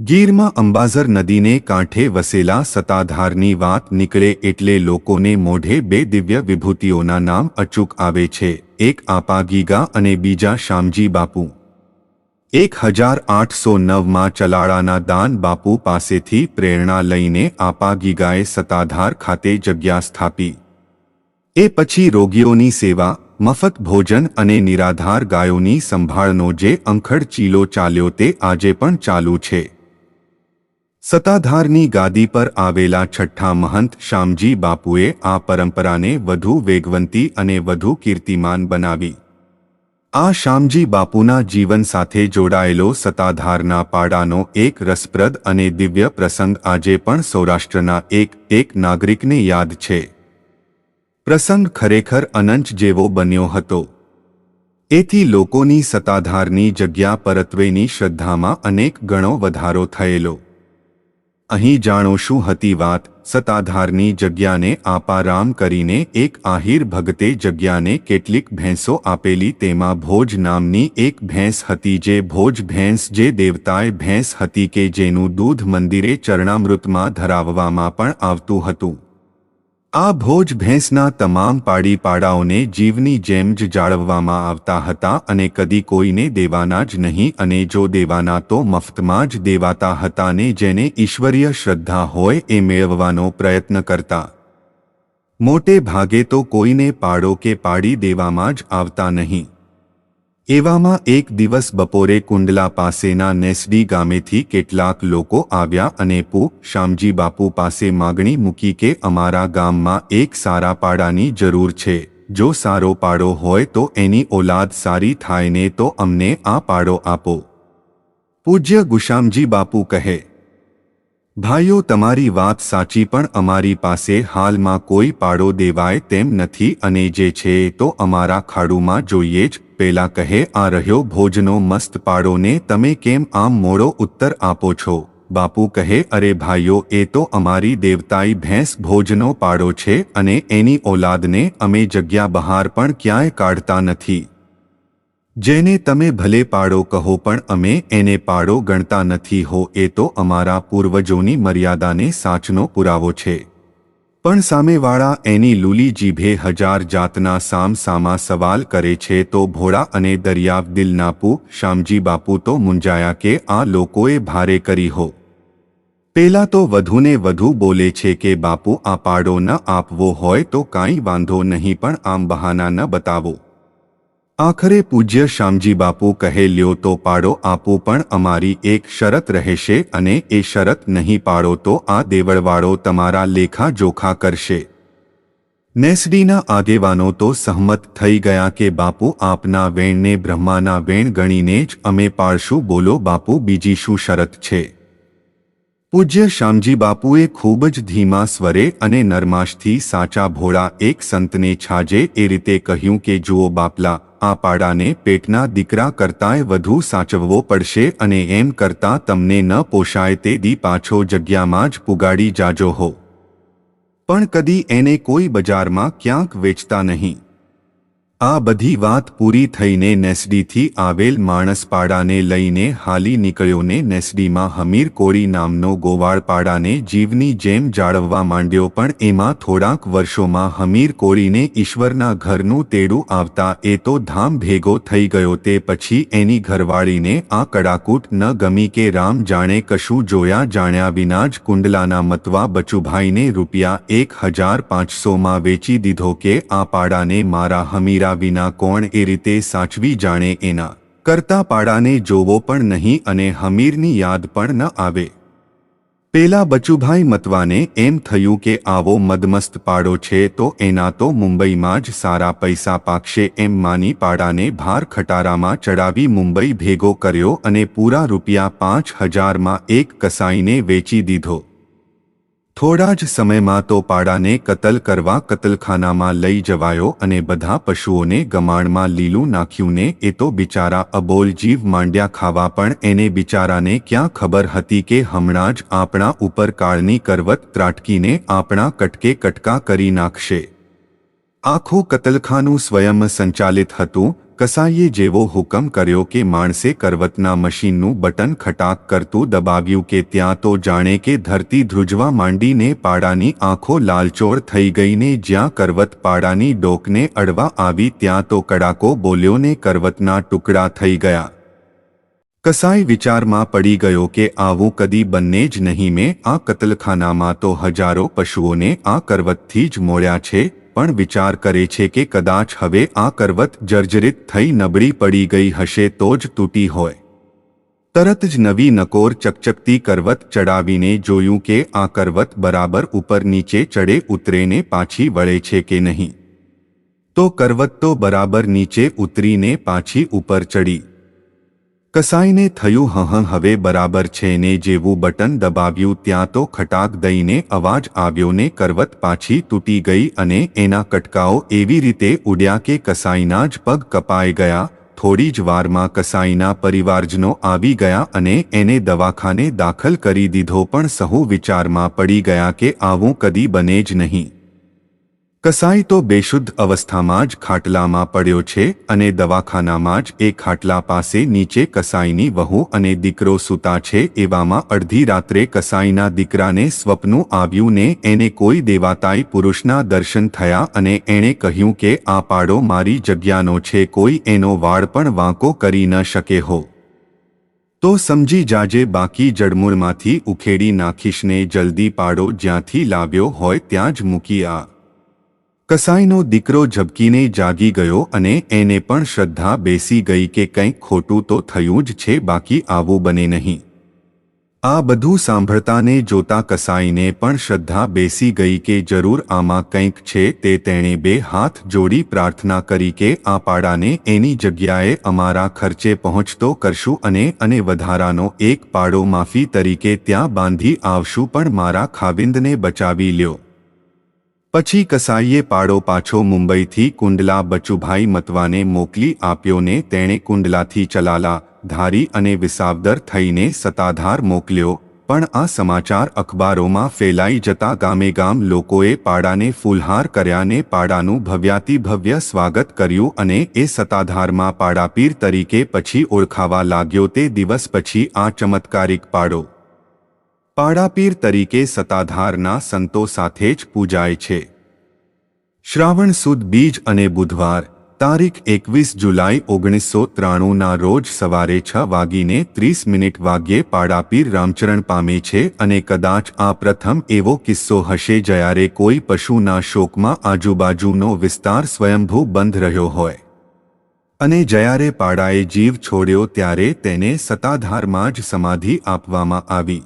ગીરમાં અંબાઝર નદીને કાંઠે વસેલા સતાધારની વાત નીકળે એટલે લોકોને મોઢે બે દિવ્ય વિભૂતિઓના નામ અચૂક આવે છે, એક આપાગીગા અને બીજા શામજી બાપુ. એક હજાર આઠસો નવમાં ચલાળાના દાન બાપુ પાસેથી પ્રેરણા લઈને આપાગીગાએ સત્તાધાર ખાતે જગ્યા સ્થાપી. એ પછી રોગીઓની સેવા, મફત ભોજન અને નિરાધાર ગાયોની સંભાળનો જે અંખડ ચીલો ચાલ્યો તે આજે પણ ચાલુ છે. સતાધારની ગાદી પર આવેલા છઠ્ઠા મહંત શામજી બાપુએ આ પરંપરાને વધુ વેગવંતી અને વધુ કીર્તિમાન બનાવી. આ શામજી બાપુના જીવન સાથે જોડાયેલો સત્તાધારના પાડાનો એક રસપ્રદ અને દિવ્ય પ્રસંગ આજે પણ સૌરાષ્ટ્રના એક એક નાગરિકને યાદ છે. પ્રસંગ ખરેખર અનંત જેવો બન્યો હતો. એથી લોકોની સત્તાધારની જગ્યા પરત્વેની શ્રદ્ધામાં અનેક ગણો વધારો થયેલો. અહીં જાણો શું હતી વાત. સતાધારની જગ્યાને આપારામ કરીને એક આહિર ભગતે જગ્યાને કેટલીક ભેંસો આપેલી તેમાં ભોજ નામની એક ભેંસ હતી જે ભોજ ભેંસ જે દેવતાએ ભેંસ હતી કે જેનું દૂધ મંદિરે ચરણામૃતમાં ધરાવવામાં પણ આવતું હતું. આ ભોજ ભેંસના તમામ પાડી પાડાઓને જીવની જેમ જ જાળવવામાં આવતા હતા અને કદી કોઈને દેવાના જ નહીં અને જો દેવાના તો મફતમાં જ દેવાતા હતા ને જેને ઈશ્વરીય શ્રદ્ધા હોય એ મેળવવાનો પ્રયત્ન કરતા. મોટે ભાગે તો કોઈને પાડો કે પાડી દેવામાં જ આવતા નહીં. એવામાં એક દિવસ બપોરે કુંડલા પાસેના નેસડી ગામેથી કેટલાક લોકો આવ્યા અને પુ શામજી બાપુ પાસે માગણી મૂકી કે અમારા ગામમાં એક સારા પાડાની જરૂર છે. જો સારો પાડો હોય તો એની ઓલાદ સારી થાય ને તો અમને આ પાડો આપો. પૂજ્ય ગુશામજી બાપુ કહે ભાઈઓ, તમારી વાત સાચી, પણ અમારી પાસે હાલમાં કોઈ પાડો દેવાય તેમ નથી અને જે છે તો અમારા ખાડુમાં જોઈએ જ. પેલા કહે, આ રહ્યો ભોજનો મસ્ત પાડોને તમે કેમ આમ મોડો ઉત્તર આપો છો? બાપુ કહે, અરે ભાઈઓ, એ તો અમારી દેવતાઈ ભેંસ ભોજનો પાડો છે અને એની ઓલાદને અમે જગ્યા બહાર પણ ક્યાંય કાઢતા નથી. જેને તમે ભલે પાડો કહો પણ અમે એને પાડો ગણતા નથી હો, એ તો અમારા પૂર્વજોની મર્યાદાને સાચનો પુરાવો છે. પણ સામેવાળા એની લૂલી જીભે હજાર જાતના સામસામા સવાલ કરે છે તો ભોળા અને દરિયાવ દિલનાપુ શામજી બાપુ તો મુંજાયા કે આ લોકોએ ભારે કરી હો. પેલા તો વધુને વધુ બોલે છે કે બાપુ આ પાડો ન આપવો હોય તો કાંઈ વાંધો નહીં પણ આમ બહાના ન બતાવો. આખરે પૂજ્ય શ્યામજી બાપુ કહે, લ્યો તો પાડો આપો પણ અમારી એક શરત રહેશે અને એ શરત નહીં પાડો તો આ દેવળવાળો તમારા લેખા જોખા કરશે. નેસડીના આગેવાનો તો સહમત થઈ ગયા કે, બાપુ, આપના વેણને બ્રહ્માના વેણ ગણીને જ અમે પાળશું. બોલો, બાપુ, બીજી શું શરત છે? પૂજ્ય શામજી બાપુએ ખૂબ જ ધીમા સ્વરે અને નરમાશથી સાચા ભોળા એક સંતને છાજે એ રીતે કહ્યું કે, જુઓ બાપલા, આ પાડાને પેટના દીકરા કરતાંય વધુ સાચવવો પડશે અને એમ કરતાં તમને ન પોષાય તે દી પાછો જગ્યામાં જ પુગાડી જાજો હો. પણ કદી એને કોઈ બજારમાં ક્યાંક વેચતા નહીં. આ બધી વાત પૂરી થઈને નેસડીથી આવેલ માણસપાડાને લઈને હાલી નીકળ્યો ને નેસડીમાં હમીર કોળી નામનો ગોવાળપાડાને જીવની જેમ જાળવવા માંડ્યો પણ એમાં થોડાક વર્ષોમાં હમીર કોળીને ઈશ્વરના ઘરનું તેડું આવતા એ તો ધામ ભેગો થઈ ગયો તે પછી એની ઘરવાળીને આ કડાકૂટ ન ગમી કે રામ જાણે કશું જોયા જાણ્યા વિના જ કુંડલાના મતવા બચુભાઈને રૂપિયા એક હજાર પાંચસોમાં વેચી દીધો કે આ પાડાને મારા હમીરા વિના કોણ એ રીતે સાચવી જાણે એના કરતા પાડાને જોવો પણ નહીં અને હમીરની યાદ પણ ન આવે. પેલા બચુભાઈ મતવાને એમ થયું કે આવો મદમસ્ત પાડો છે તો એના તો મુંબઈમાં જ સારા પૈસા પાકશે એમ માની પાડાને ભાર ખટારામાં ચડાવી મુંબઈ ભેગો કર્યો અને પૂરા રૂપિયા પાંચ હજારમાં એક કસાઈને વેચી દીધો. થોડા જ સમયમાં તો પાડાને કતલ કરવા કતલખાનામાં લઈ જવાયો અને બધા પશુઓને ગમાણમાં લીલું નાખ્યું ને એ તો બિચારા અબોલ જીવ માંડ્યા ખાવા પણ એને બિચારાને ક્યાં ખબર હતી કે હમણાં જ આપણા ઉપર કાળની કરવત ત્રાટકીને આપણા કટકે કટકા કરી નાખશે. આખું કતલખાનું સ્વયં સંચાલિત હતું કસાઈએ જેવો હુકમ કર્યો કે માણસે કરવતના મશીનનું બટન ખટાક કરતું દબાવ્યું કે ત્યાં તો જાણે કે ધરતી ધ્રુજવા માંડીને પાડાની આંખો લાલચોળ થઈ ગઈને જ્યાં કરવત પાડાની ડોકને અડવા આવી ત્યાં તો કડાકો બોલ્યો ને કરવતના ટુકડા થઈ ગયા. કસાઈ વિચારમાં પડી ગયો કે આવું કદી બંને જ નહીં મેં આ કતલખાનામાં તો હજારો પશુઓને આ કરવતથી જ મોડ્યા છે પણ વિચાર કરે છે કે કદાચ હવે આ કરવત જર્જરિત થઈ નબળી પડી ગઈ હશે તો જ તૂટી હોય. તરત જ નવી નકોર ચકચકતી કરવત ચડાવીને જોયું કે આ કરવત બરાબર ઉપર નીચે ચડે ઉતરેને પાછી વળે છે કે નહીં. તો કરવત તો બરાબર નીચે ઉતરીને પાછી ઉપર ચડી. કસાઈને થયું હં હવે બરાબર છે ને જેવું બટન દબાવ્યું ત્યાં તો ખટાક દઈને અવાજ આવ્યો ને કરવત પાછી તૂટી ગઈ અને એના કટકાઓ એવી રીતે ઉડ્યા કે કસાઈના જ પગ કપાઈ ગયા, થોડી જ વારમાં કસાઈના પરિવારજનો આવી ગયા અને એને દવાખાને દાખલ કરી દીધો પણ સહુ વિચારમાં પડી ગયા કે આવું કદી બને જ નહીં. કસાઈ તો બેશુદ્ધ અવસ્થામાં જ ખાટલામાં પડ્યો છે અને દવાખાનામાં જ એ ખાટલા પાસે નીચે કસાઈની વહુ અને દીકરો સૂતા છે એવામાં અડધી રાત્રે કસાઈના દીકરાને સ્વપ્નું આવ્યું ને એને કોઈ દેવાતાઈ પુરુષના દર્શન થયા અને એણે કહ્યું કે, આ પાડો મારી જગ્યાનો છે, કોઈ એનો વાળ પણ વાંકો કરી ન શકે હો. તો સમજી જાજે બાકી જડમૂળમાંથી ઉખેડી નાખીશને જલ્દી પાડો જ્યાંથી લાવ્યો હોય ત્યાં જ મૂકી આ કસાઈનો દીકરો ઝબકીને જાગી ગયો અને એને પણ શ્રદ્ધા બેસી ગઈ કે કંઈક ખોટું તો થયું જ છે, બાકી આવું બને નહીં. આ બધું સાંભળતાને જોતા કસાઈને પણ શ્રદ્ધા બેસી ગઈ કે જરૂર આમાં કંઈક છે તે તેણે બે હાથ જોડી પ્રાર્થના કરી કે આ પાડાને એની જગ્યાએ અમારા ખર્ચે પહોંચતો કરશું અને અને વધારાનો એક પાડો માફી તરીકે ત્યાં બાંધી આવશું, પણ મારા ખાવિંદને બચાવી લ્યો. પછી કસાઈએ પાડો પાછો મુંબઈથી કુંડલા બચુભાઈ મતવાને મોકલી આપ્યો ને તેણે કુંડલાથી ચલાલા, ધારી અને વિસાવદર થઈને સતાધાર મોકલ્યો. પણ આ સમાચાર અખબારોમાં ફેલાઈ જતા ગામે ગામ લોકોએ પાડાને ફૂલહાર કર્યાને પાડાનું ભવ્યાતિભવ્ય સ્વાગત કર્યું અને એ સતાધારમાં પાડાપીર તરીકે પછી ઓળખાવા લાગ્યો તે દિવસ પછી આ ચમત્કારિક પાડો. પાડાપીર તરીકે સતાધારના સંતો સાથે જ પૂજાય છે. શ્રાવણ સુદ બીજ અને બુધવાર, તારીખ એકવીસ જુલાઈ ઓગણીસો ત્રાણુંના રોજ સવારે છ વાગીને ત્રીસ મિનિટ વાગ્યે પાડાપીર રામચરણ પામે છે અને કદાચ આ પ્રથમ એવો કિસ્સો હશે જ્યારે કોઈ પશુના શોકમાં આજુબાજુનો વિસ્તાર સ્વયંભૂ બંધ રહ્યો હોય. અને જ્યારે પાડાએ જીવ છોડ્યો ત્યારે તેને સતાધારમાં જ સમાધિ આપવામાં આવી.